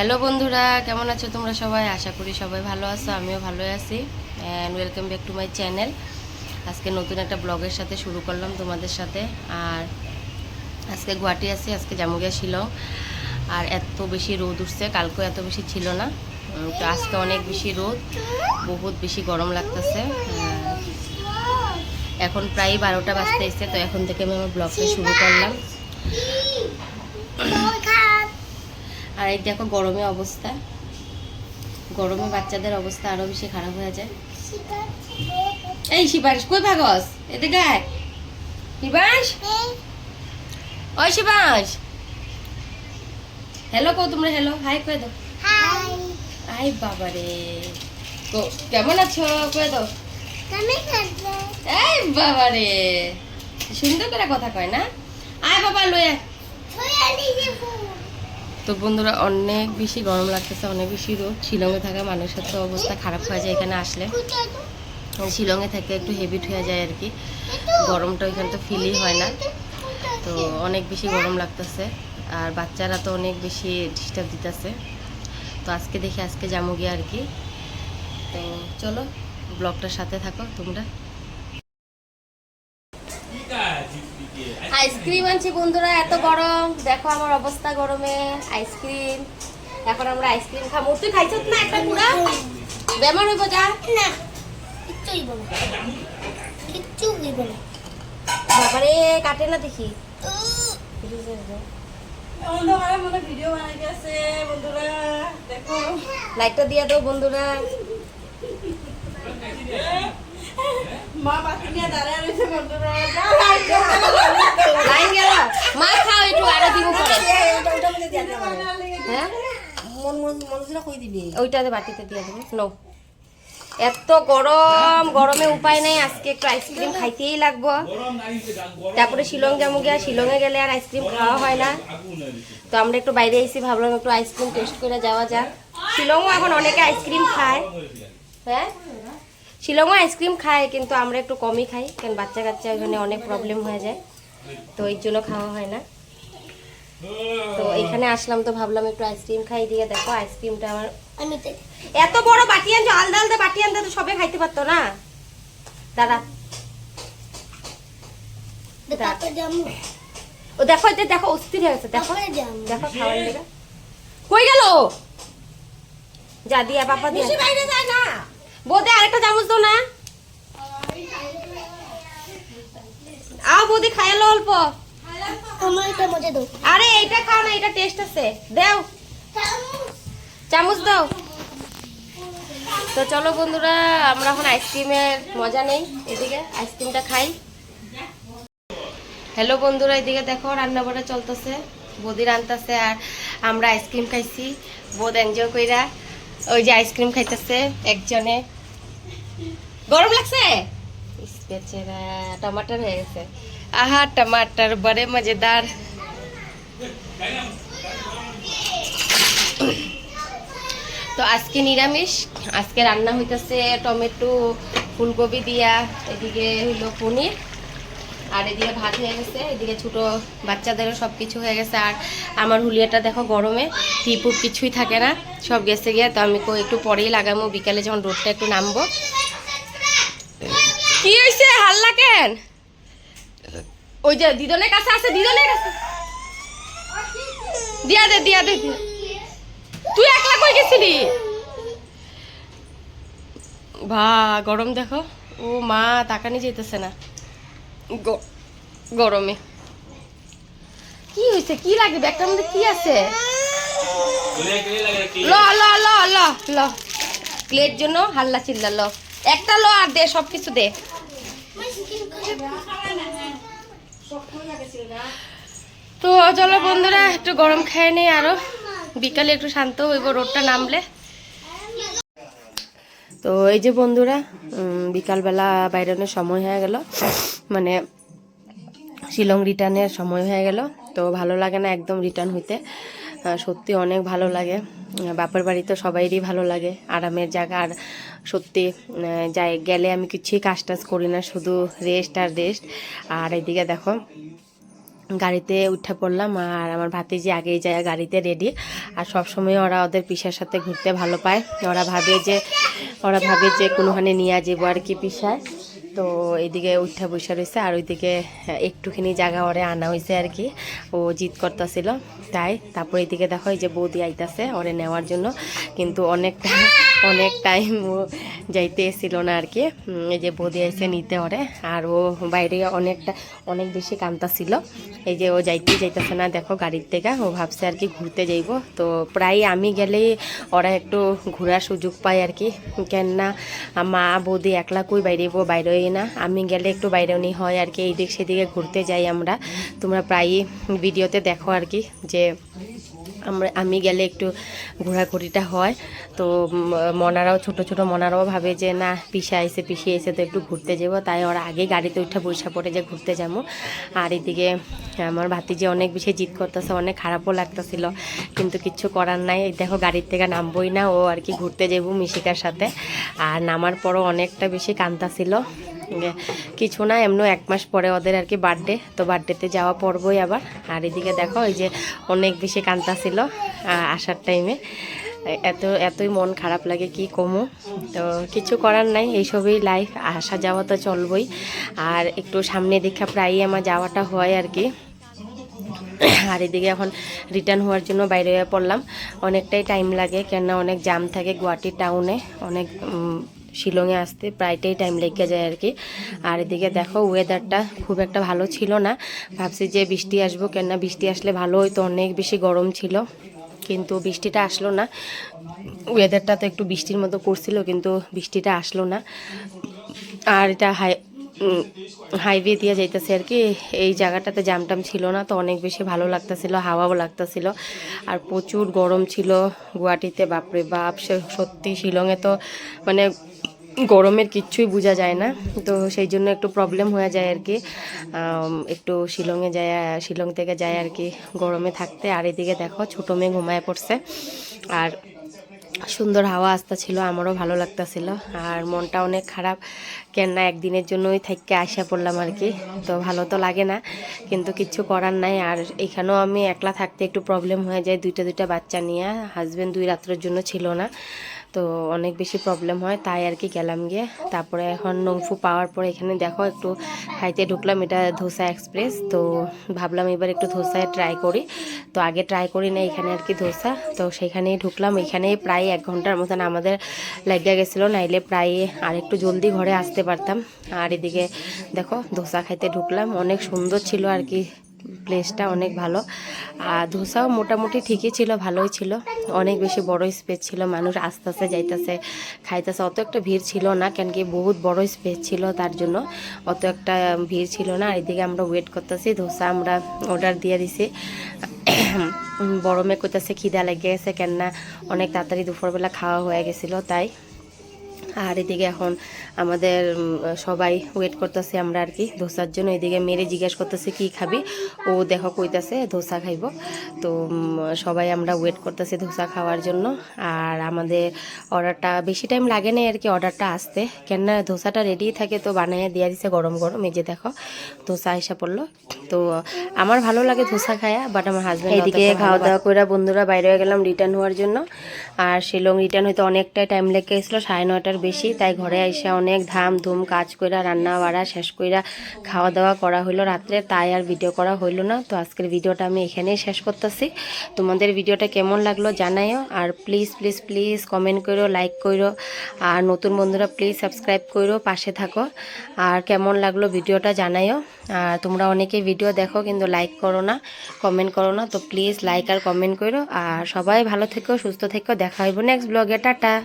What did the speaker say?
Hello বন্ধুরা, কেমন আছো তোমরা সবাই? আশা করি সবাই ভালো আছো, আমিও ভালো আছি। And welcome back to my channel আজকে নতুন একটা ব্লগের সাথে শুরু করলাম তোমাদের সাথে। আর আজকে গুয়াহাটি আছি, আজকে জামুগিয়া শিলং। আর এত বেশি রোদ উঠছে, কালকেও এত বেশি ছিল না। তো আজকে অনেক বেশি রোদ, বহুত বেশি গরম লাগতেছে। এখন প্রায় বারোটা বাজতে এসছে, তো এখন থেকে আমি আমার ব্লগটা শুরু করলাম। আর এই দেখো গরমে অবস্থা। গরমে বাচ্চাদের অবস্থা আরও বেশি খারাপ হয়ে যায়। এই শিবাংশ কই ভাগস? এদিকে আয়। শিবাংশ? ওই শিবাংশ। হ্যালো কো তোমরা হ্যালো হাই কয়ে দাও। আই বাবা রে কেমন আছো? কয়ে দাও। এই বাবা রে সুন্দর করে কথা কয় না? আয় বাবা লয়ে তো বন্ধুরা অনেক বেশি গরম লাগতেছে, অনেক বেশি রোদ। শিলংয়ে থাকা মানুষের তো অবস্থা খারাপ হয়ে যায় এখানে আসলে। শিলংয়ে থেকে একটু হেভিট হয়ে যায় আর কি। গরমটা ওইখানে তো ফিলই হয় না। তো অনেক বেশি গরম লাগতেছে। আর বাচ্চারা তো অনেক বেশি ডিস্টার্ব দিতেছে। তো আজকে দেখি আজকে যাব গিয়ে আর কি। তো চলো ব্লগটার সাথে থাকো তোমরা। আইসক্রিম আনছি বন্ধুরা এত গরম। দেখো আমার অবস্থা গরমে আইসক্রিম। এখন আমরা আইসক্রিম খাব। তুই খাইছ না একটা পুরা বেমার হইব যা। বাবারে কাটে না। দেখি ভিডিও বানাই আছে বন্ধুরা দেখো। লাইটটা দিয়ে দাও বন্ধুরা। মা বাকি নিয়ে দাঁড়ায় রয়েছে লাইন গেল। মা খাও একটু আরও দিব পরে হ্যাঁ মন মন কই দিবি? ওইটাতে বাটিতে দিয়ে দেবো। নো এত গরম গরমে উপায় নেই। আজকে একটু আইসক্রিম খাইতেই লাগবো। তারপরে শিলং যাব গিয়া। শিলংয়ে গেলে আর আইসক্রিম খাওয়া হয় না। তো আমরা একটু বাইরে এসেছি ভাবলাম একটু আইসক্রিম টেস্ট করে যাওয়া যাক। শিলংও এখন অনেকে আইসক্রিম খায়। হ্যাঁ? শিলংও আইসক্রিম খায় কিন্তু আমরা একটু কমই খাই কারণ বাচ্চা কাচ্চা ওইখানে অনেক প্রবলেম হয়ে যায় তো এই জন্য খাওয়া হয় না। তো এখানে আসলাম তো ভাবলাম একটু আইসক্রিম খাই দিয়ে দেখো আইসক্রিমটা আমার আমি এত বড় বাটি আনছো আলদা আলদা বাটি আনতে তো সবে খাইতে পারতো না। দাদা। ও দেখো এটা দেখো অস্থির হয়ে গেছে দেখো। দেখো খাওয়ার লেগে কই গেল? যা দিয়া পাপা দিয়া। বাইরে যায় না। বৌদি, আরেকটা চামচ দাও না। আও বৌদি খাইলো অল্প। আরে, এইটা খাও না এটা টেস্ট আছে। দেও। চামচ দাও। তো চলো বন্ধুরা, আমরা এখন আইসক্রিমের মজা নেই। এদিকে আইসক্রিমটা খাই। হ্যালো বন্ধুরা, এদিকে দেখো রান্না বান্না চলতেছে। বৌদি রান্তাছে আর আমরা আইসক্রিম খাইছি। বোধ এনজয় কইরা ওই যে আইসক্রিম খাইতেছে একজনে। গরম লাগছে? টমাটার হয়ে গেছে। আহা, টমাটার বড়ে মজেদার। তো আজকে নিরামিষ, আজকে রান্না হইতেছে টমেটো, ফুলকপি দিয়া, এদিকে হইল পনির। আর এদিকে ভাত হয়ে গেছে, এদিকে ছোটো বাচ্চাদেরও সব কিছু হয়ে গেছে। আর আমার হুলিয়াটা দেখো গরমে টিপুপ কিছুই থাকে না, সব গেছে গিয়ে, তো আমি একটু পরেই লাগাবো বিকালে যখন রোডটা একটু নামবো। কি হয়েছে হাল্লা কেন ওই যে দিদনের কাছে আছে, দিদনের কাছে। দিয়া দে দিয়া দে। তুই একলা কই গেছিলি? ভা, গরম দেখো। ও মা, তাকানি যেতেছে না। গরমে। কি হয়েছে? কি লাগে? ব্যাগটার মধ্যে কি আছে? ল ল ল ল ল। ক্লের জন্য হাল্লা চিল্লা, ল। একটা ল আর দে সব কিছু দে। তো চলো বন্ধুরা, একটু গরম খাই নেই আরও। বিকালে একটু শান্ত হইব, রোডটা নামলে। তো এই যে বন্ধুরা বিকালবেলা বাইরানোর সময় হয়ে গেল। মানে শিলং রিটার্নের সময় হয়ে গেল। তো ভালো লাগে না একদম রিটার্ন হইতে। সত্যি অনেক ভালো লাগে। বাপের বাড়ি তো সবাইরই ভালো লাগে, আরামের জায়গা। আর সত্যি যাই, গেলে আমি কিছুই কাজ টাজ করি না, শুধু রেস্ট আর রেস্ট আর এদিকে দেখো, গাড়িতে উঠে পড়লাম। আর আমার ভাতিজি আগেই যায় গাড়িতে রেডি আর সব সময় ওরা ওদের পিসার সাথে ঘুরতে ভালো পায়। ওরা ভাবে যে ওরা ভাবে যে কোনোখানে নিয়ে যাব আর কি পিসায়। তো এদিকে উঠা বসে রয়েছে আর ওইদিকে একটুখানি জায়গা ওরে আনা হয়েছে আর কি। ও জিত করতেছিল, তাই তারপর এদিকে দেখো, এই যে বৌদি আইতাছে ওরে নেওয়ার জন্য। কিন্তু অনেকটা, অনেক টাইম ও যাইতে এসেছিল না আর কি। এই যে বৌদি এসে নিতে ওরে, আর ও বাইরে অনেকটা, অনেক বেশি কান্তাছিল। এই যে ও যাইতে যাইতেছে না, দেখো গাড়ির থেকে, ও ভাবছে আর কি ঘুরতে যাইব। তো প্রায় আমি গেলেই ওরা একটু ঘোরার সুযোগ পায় আর কি। কেননা, মা বৌদি একলা কই বাইরেব বাইরেই না, আমি গেলে একটু বাইরেও হয় আর কি, এইদিক সেদিকে ঘুরতে যাই আমরা। তোমরা প্রায়ই ভিডিওতে দেখো আর কি, যে আমরা, আমি গেলে একটু ঘোরাঘুরিটা হয়। তো মনারাও, ছোট ছোট মনারাও ভাবে যে, না, পিসা আইসে পিসি এসে তো একটু ঘুরতে যাব। তাই ওরা আগে গাড়িতে উঠে বৈশা পড়ে যে, ঘুরতে যাব। আর এদিকে আমার ভাতিজি অনেক বেশি জিদ করতেছে, অনেক খারাপও লাগতেছিল। কিন্তু কিচ্ছু করার নাই দেখো গাড়ির থেকে নামবই না, ও আর কি ঘুরতে যাব মিশিকার সাথে। আর নামার পরও অনেকটা বেশি কান্তাছিল যে কিছু না এমন এক মাস পরে ওদের আর কি বার্থডে তো বার্থডেতে যাওয়া পড়বই আবার। আর এদিকে দেখো এই যে অনেক বেশি কান্তা ছিল আসার টাইমে এত, এতই মন খারাপ লাগে, কি কমু? তো কিছু করার নাই, এইসবই লাইফ আসা যাওয়া তো চলবই। আর একটু সামনে দেখা প্রায়ই আমার যাওয়াটা হয় আর কি। আর এদিকে এখন রিটার্ন হওয়ার জন্য বাইরে পড়লাম। অনেকটাই টাইম লাগে, কেননা অনেক জাম থাকে গুয়াহাটি টাউনে অনেক শিলংয়ে আসতে প্রায়টাই টাইম লেগে যায় আর কি। আর এদিকে দেখো ওয়েদারটা খুব একটা ভালো ছিল না। ভাবছি যে বৃষ্টি আসব কেননা বৃষ্টি আসলে ভালো হয়তো অনেক বেশি গরম ছিল। কিন্তু বৃষ্টিটা আসলো না। ওয়েদারটা তো একটু বৃষ্টির মতো করছিল, কিন্তু বৃষ্টিটা আসলো না। আর এটা হাই হাইওয়ে দিয়ে যাইতেছে আর কি। এই জায়গাটাতে জামটাম ছিল না, তো অনেক বেশি ভালো লাগতেছিল, হাওয়াও লাগতেছিল। আর প্রচুর গরম ছিল গুয়াহাটিতে, বাপরে বাপ, সে- সত্যি শিলংয়ে তো মানে গরমের কিচ্ছুই বোঝা যায় না। তো সেই জন্য একটু প্রবলেম হয়ে যায় আর কি। একটু শিলংয়ে যায়, শিলং থেকে যায় আর কি গরমে থাকতে। আর এদিকে দেখো, ছোটো মেয়ে ঘুমায় পড়ছে। আর সুন্দর হাওয়া আসতে ছিল আমারও ভালো লাগতেছিল আর মনটা অনেক খারাপ। কেননা একদিনের জন্যই থাকতে আসা পড়লাম আর কি, তো ভালো তো লাগে না, কিন্তু কিছু করার নাই। আর এখানেও আমি একলা থাকতে একটু প্রবলেম হয়ে যায়, দুইটা দুইটা বাচ্চা নিয়ে। হাজব্যান্ড দুই রাত্রের জন্য ছিল না। তো অনেক বেশি প্রবলেম হয়, তাই আর কি গেলাম গিয়ে। তারপরে এখন নংফু পাওয়ার পরে এখানে দেখো একটু খাইতে ঢুকলাম, এটা ধোসা এক্সপ্রেস তো ভাবলাম এবার একটু ধোসায় ট্রাই করি। তো আগে ট্রাই করি না এখানে আর কি ধোসা। তো সেখানেই ঢুকলাম এখানে প্রায় এক ঘণ্টার মতন আমাদের লাগিয়ে গেছিল, নাইলে প্রায় আর একটু জলদি ঘরে আসতে পারতাম। আর এদিকে দেখো ধোসা খাইতে ঢুকলাম, অনেক সুন্দর ছিল আর কি প্লেসটা অনেক ভালো। আর ধোসাও মোটামুটি ঠিকই ছিল, ভালোই ছিল। অনেক বেশি বড় স্পেস ছিল, মানুষ আস্তে আস্তে যাইতেছে, খাইতেছে। অত একটা ভিড় ছিল না, কেন কি বহুত বড় স্পেস ছিল তার জন্য। অত একটা ভিড় ছিল না। এদিকে আমরা ওয়েট করতেছি, ধোসা আমরা অর্ডার দিয়ে দিছি। বড় মেয়ে করতেছে খিদা লেগে গেছে কেননা অনেক তাড়াতাড়ি দুপুরবেলা খাওয়া হয়ে গেছিল, তাই আর এদিকে এখন আমাদের সবাই ওয়েট করতেছে আমরা আর কি ধোসার জন্য। এদিকে মেরে জিজ্ঞেস করতেছে কি খাবি? ও দেখো কইতাছে ধোসা খাইব। তো সবাই আমরা ওয়েট করতেছি ধোসা খাওয়ার জন্য। আর আমাদের অর্ডারটা বেশি টাইম লাগে না আর কি অর্ডারটা আসতে। কেননা ধোসাটা রেডি থাকে তো বানিয়ে দিয়ে দিছে গরম গরম। এই যে দেখো ধোসা এসে পড়ল। তো আমার ভালো লাগে ধোসা খায়া বাট আমার হাজব্যান্ড এদিকে খাওয়া দাওয়া করে বন্ধুরা বাইরে গেলাম রিটার্ন হওয়ার জন্য। আর শিলং রিটার্ন হইতে অনেকটাই টাইম লেগে গেছিল সাড়ে নয়টার বেশি, তাই ঘরে এসে অনেক ধাম ধুম কাজ কইরা রান্না বাড়া শেষ কইরা খাওয়া দাওয়া করা হইল রাত্রে, তাই আর ভিডিও করা হইল না। তো আজকের ভিডিওটা আমি এখানেই শেষ করতেছি। তোমাদের ভিডিওটা কেমন লাগল জানাইও, আর প্লিজ প্লিজ প্লিজ কমেন্ট করো লাইক করো আর নতুন বন্ধুরা প্লিজ সাবস্ক্রাইব করো পাশে থাকো। আর কেমন লাগল ভিডিওটা জানাইও। আর তোমরা অনেকেই ভিডিও দেখো, কিন্তু লাইক করো না কমেন্ট করো না। তো প্লিজ লাইক আর কমেন্ট করো আর সবাই ভালো থেকো, সুস্থ থেকো, দেখা হইব নেক্সট ব্লগে টাটা!